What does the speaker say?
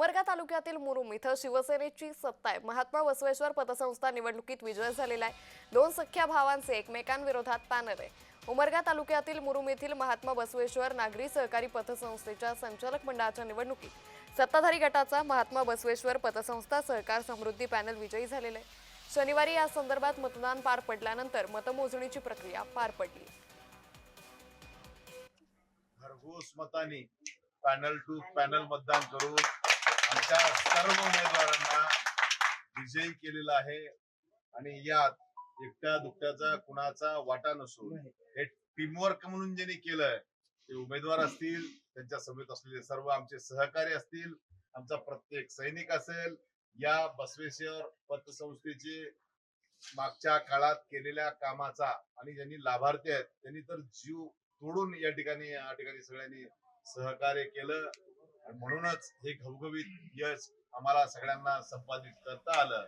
उमरगा तालुक्यातील मुरुम इथं शिवसेनेची सत्ता आहे. महात्मा बसवेश्वर पतसंस्था निवडणुकीत विजय झालेला आहे. दोन सख्या भावांचे एकमेकांविरोधात पॅनल आहे. उमरगा तालुक्यातील मुरुम येथील महात्मा बसवेश्वर नागरी सहकारी पतसंस्थेच्या संचालक मंडळाच्या निवडणुकीत सत्ताधारी गटाचा महात्मा बसवेश्वर पतसंस्था सहकार समृद्धी पॅनल विजयी झालेला आहे. शनिवारी या संदर्भात मतदान पार पडल्यानंतर मतमोजणीची प्रक्रिया पार पडली. घरघोस मताने पॅनल टू पॅनल मतदान करून आमच्या सर्व उमेदवारांना विजयी केलेला आहे. आणि यात एकट्या दुकट्याचा कुणाचा वाटा नसून हे टीमवर्क म्हणून ज्यांनी केलंय ते उमेदवार असतील त्यांच्या सभेत असलेले सर्व आमचे सहकारी असतील आमचा प्रत्येक सैनिक असेल या बसवेश्वर पतसंस्थेचे मागच्या काळात केलेल्या कामाचा आणि ज्यांनी लाभार्थी आहेत त्यांनी तर जीव तोडून या ठिकाणी या ठिकाणी सगळ्यांनी सहकार्य केलं. म्हणूनच हे घवघवीत यश आम्हाला सगळ्यांना संपादित करता आलं.